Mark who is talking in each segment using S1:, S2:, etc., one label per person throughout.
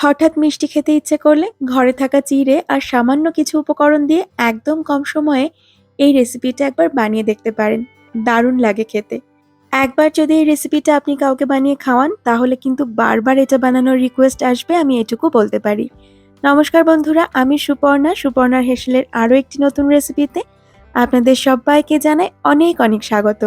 S1: হঠাৎ মিষ্টি খেতে ইচ্ছে করলে ঘরে থাকা চিড়ে আর সামান্য কিছু উপকরণ দিয়ে একদম কম সময়ে এই রেসিপিটা একবার বানিয়ে দেখতে পারেন। দারুণ লাগে খেতে। একবার যদি এই রেসিপিটা আপনি কাউকে বানিয়ে খাওয়ান, তাহলে কিন্তু বারবার এটা বানানোর রিকোয়েস্ট আসবে, আমি এটুকু বলতে পারি। নমস্কার বন্ধুরা, আমি সুপর্ণা। সুপর্ণার হেসেলের আরও একটি নতুন রেসিপিতে আপনাদের সবাইকে জানাই অনেক অনেক স্বাগত।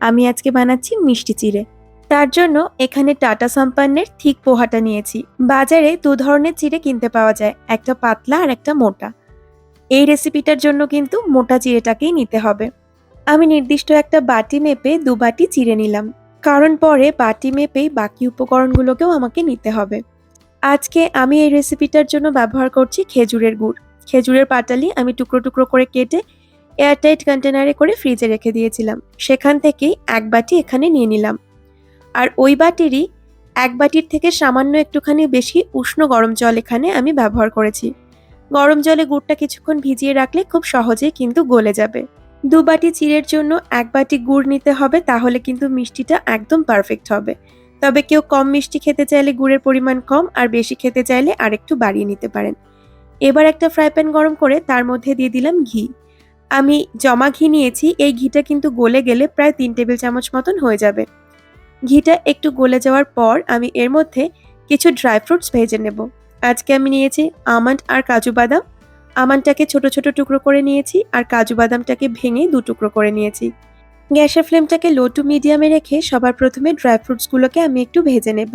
S1: আমি আজকে বানাচ্ছি মিষ্টি চিড়ে তার জন্য এখানে টাটা সাম্পান্নের থিক পোহাটা নিয়েছি। বাজারে দু ধরনের চিড়ে কিনতে পাওয়া যায়, একটা পাতলা আর একটা মোটা। এই রেসিপিটার জন্য কিন্তু মোটা চিড়েটাকেই নিতে হবে। আমি নির্দিষ্ট একটা বাটি মেপে দু বাটি চিড়ে নিলাম, কারণ পরে বাটি মেপেই বাকি উপকরণগুলোকেও আমাকে নিতে হবে। আজকে আমি এই রেসিপিটার জন্য ব্যবহার করছি খেজুরের গুড়। খেজুরের পাটালি আমি টুকরো টুকরো করে কেটে এয়ারটাইট কন্টেনারে করে ফ্রিজে রেখে দিয়েছিলাম। সেখান থেকেই এক বাটি এখানে নিয়ে নিলাম। আর ওই বাটিরই এক বাটির থেকে সামান্য একটুখানি বেশি উষ্ণ গরম জল এখানে আমি ব্যবহার করেছি। গরম জলে গুড়টা কিছুক্ষণ ভিজিয়ে রাখলে খুব সহজেই কিন্তু গলে যাবে। দু বাটি চিড়ের জন্য এক বাটি গুড় নিতে হবে, তাহলে কিন্তু মিষ্টিটা একদম পারফেক্ট হবে। তবে কেউ কম মিষ্টি খেতে চাইলে গুড়ের পরিমাণ কম আর বেশি খেতে চাইলে আরেকটু বাড়িয়ে নিতে পারেন। এবার একটা ফ্রাই প্যান গরম করে তার মধ্যে দিয়ে দিলাম ঘি। আমি জমা ঘি নিয়েছি, এই ঘিটা কিন্তু গলে গেলে প্রায় তিন টেবিল চামচ মতন হয়ে যাবে। ঘিটা একটু গলে যাওয়ার পর আমি এর মধ্যে কিছু ড্রাই ফ্রুটস ভেজে নেব। আজকে আমি নিয়েছি আমন্ড আর কাজু বাদাম। আমন্ডটাকে ছোট ছোট টুকরো করে নিয়েছি আর কাজু বাদামটাকে ভেঙে দু টুকরো করে নিয়েছি। গ্যাসের ফ্লেমটাকে লো টু মিডিয়ামে রেখে সবার প্রথমে ড্রাই ফ্রুটসগুলোকে আমি একটু ভেজে নেব।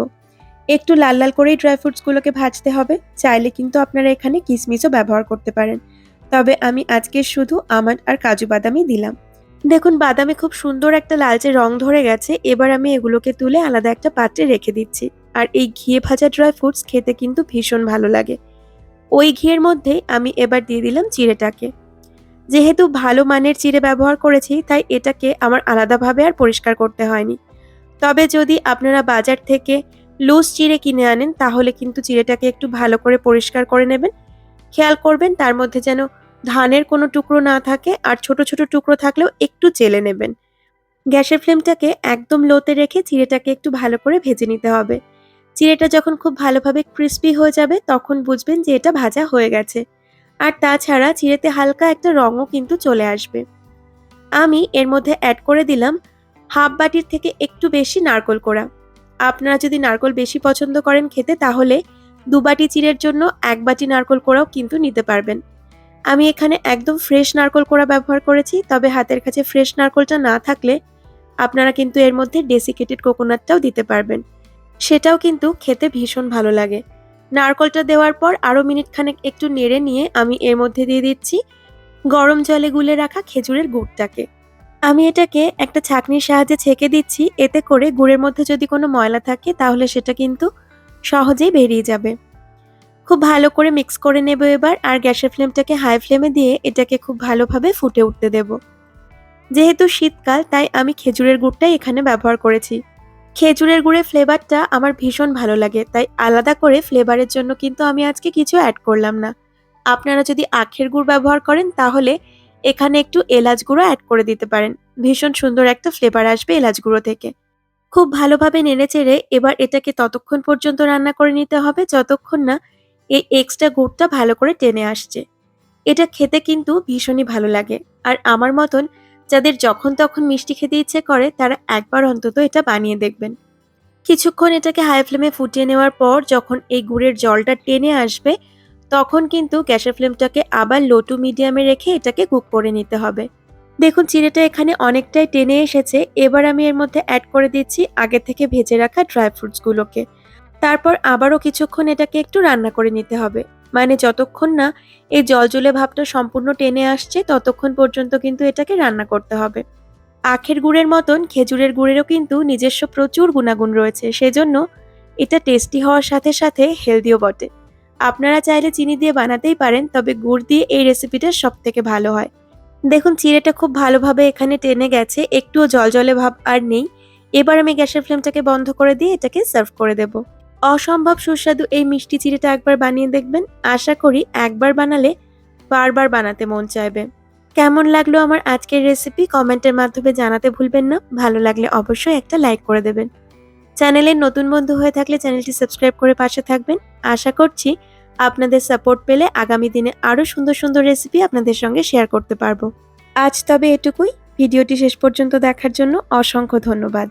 S1: একটু লাল লাল করেই ড্রাই ফ্রুটসগুলোকে ভাজতে হবে। চাইলে কিন্তু আপনারা এখানে কিশমিশও ব্যবহার করতে পারেন। তবে আমি আজকে শুধু আমন্ড আর কাজু বাদামই দিলাম। দেখুন, বাদামে খুব সুন্দর একটা লালচে রং ধরে গেছে। এবার আমি এগুলোকে তুলে আলাদা একটা পাত্রে রেখে দিচ্ছি। আর এই ঘিয়ে ভাজা ড্রাই ফ্রুটস খেতে কিন্তু ভীষণ ভালো লাগে। ওই ঘিয়ের মধ্যে আমি এবার দিয়ে দিলাম চিড়েটাকে। যেহেতু ভালো মানের চিড়ে ব্যবহার করেছি, তাই এটাকে আমার আলাদাভাবে আর পরিষ্কার করতে হয়নি। তবে যদি আপনারা বাজার থেকে লুজ চিড়ে কিনে আনেন, তাহলে কিন্তু চিড়েটাকে একটু ভালো করে পরিষ্কার করে নেবেন। খেয়াল করবেন, তার মধ্যে যেন ধানের কোনো টুকরো না থাকে আর ছোট ছোট টুকরো থাকলেও একটু চেলে নেবেন। গ্যাসের ফ্লেমটাকে একদম লোতে রেখে চিড়েটাকে একটু ভালো করে ভেজে নিতে হবে। চিড়েটা যখন খুব ভালোভাবে ক্রিস্পি হয়ে যাবে তখন বুঝবেন যে এটা ভাজা হয়ে গেছে। আর তাছাড়া চিড়েতে হালকা একটা রঙও কিন্তু চলে আসবে। আমি এর মধ্যে অ্যাড করে দিলাম হাফ বাটির থেকে একটু বেশি নারকল কোড়া। আপনারা যদি নারকল বেশি পছন্দ করেন খেতে তাহলে দু বাটি চিড়ের জন্য এক বাটি নারকল কোড়াও কিন্তু নিতে পারবেন। আমি এখানে একদম ফ্রেশ নারকল কোড়া ব্যবহার করেছি, তবে হাতের কাছে ফ্রেশ নারকলটা না থাকলে আপনারা কিন্তু এর মধ্যে ডেসিকেটেড কোকোনাটটাও দিতে পারবেন। সেটাও কিন্তু খেতে ভীষণ ভালো লাগে। নারকলটা দেওয়ার পর আরও মিনিট খানেক একটু নেড়ে নিয়ে আমি এর মধ্যে দিয়ে দিচ্ছি গরম জলে গুলে রাখা খেজুরের গুড়টাকে। আমি এটাকে একটা ছাঁকনির সাহায্যে ছেঁকে দিচ্ছি, এতে করে গুড়ের মধ্যে যদি কোনো ময়লা থাকে তাহলে সেটা কিন্তু সহজেই বেরিয়ে যাবে। খুব ভালো করে মিক্স করে নেব এবার, আর গ্যাসের ফ্লেমটাকে হাই ফ্লেমে দিয়ে এটাকে খুব ভালোভাবে ফুটে উঠতে দেব। যেহেতু শীতকাল, তাই আমি খেজুরের গুড়টাই এখানে ব্যবহার করেছি। খেজুরের গুড়ের ফ্লেভারটা আমার ভীষণ ভালো লাগে, তাই আলাদা করে ফ্লেভারের জন্য কিন্তু আমি আজকে কিছু অ্যাড করলাম না। আপনারা যদি আখের গুড় ব্যবহার করেন, তাহলে এখানে একটু এলাচ গুঁড়ো অ্যাড করে দিতে পারেন। ভীষণ সুন্দর একটা ফ্লেভার আসবে এলাচ গুঁড়ো থেকে। খুব ভালোভাবে নেড়ে চেড়ে এবার এটাকে ততক্ষণ পর্যন্ত রান্না করে নিতে হবে, যতক্ষণ না এই এক্সট্রা গুড়টা ভালো করে টেনে আসছে। এটা খেতে কিন্তু ভীষণই ভালো লাগে। আর আমার মতন যাদের যখন তখন মিষ্টি খেতে ইচ্ছে করে, তারা একবার অন্তত এটা বানিয়ে দেখবেন। কিছুক্ষণ এটাকে হাই ফ্লেমে ফুটিয়ে নেওয়ার পর যখন এই গুড়ের জলটা টেনে আসবে, তখন কিন্তু গ্যাসের ফ্লেমটাকে আবার লো টু মিডিয়ামে রেখে এটাকে কুক করে নিতে হবে। দেখুন, চিড়েটা এখানে অনেকটাই টেনে এসেছে। এবার আমি এর মধ্যে অ্যাড করে দিচ্ছি আগে থেকে ভেজে রাখা ড্রাই ফ্রুটসগুলোকে তারপর আবারও কিছুক্ষণ এটাকে একটু রান্না করে নিতে হবে। মানে যতক্ষণ না এই জলজলে ভাবটা সম্পূর্ণ টেনে আসছে, ততক্ষণ পর্যন্ত কিন্তু এটাকে রান্না করতে হবে। আখের গুড়ের মতন খেজুরের গুড়েরও কিন্তু নিজস্ব প্রচুর গুণাগুণ রয়েছে, সেজন্য এটা টেস্টি হওয়ার সাথে সাথে হেলদিও বটে। আপনারা চাইলে চিনি দিয়ে বানাতেই পারেন, তবে গুড় দিয়ে এই রেসিপিটা সব থেকে ভালো হয়। দেখুন চিড়েটা খুব ভালোভাবে এখানে টেনে গেছে, একটুও জলজলে ভাব আর নেই। এবার আমি গ্যাসের ফ্লেমটাকে বন্ধ করে দিয়ে এটাকে সার্ভ করে দেবো। অসম্ভব সুস্বাদু এই মিষ্টি চিড়েটা একবার বানিয়ে দেখবেন। আশা করি একবার বানালে বারবার বানাতে মন চাইবে। কেমন লাগল আমার আজকের রেসিপি কমেন্টের মাধ্যমে জানাতে ভুলবেন না। ভালো লাগলে অবশ্যই একটা লাইক করে দেবেন। চ্যানেলের নতুন বন্ধু হয়ে থাকলে চ্যানেলটি সাবস্ক্রাইব করে পাশে থাকবেন। আশা করছি আপনাদের সাপোর্ট পেলে আগামী দিনে আরও সুন্দর সুন্দর রেসিপি আপনাদের সঙ্গে শেয়ার করতে পারব। আজ তবে এটুকুই। ভিডিওটি শেষ পর্যন্ত দেখার জন্য অসংখ্য ধন্যবাদ।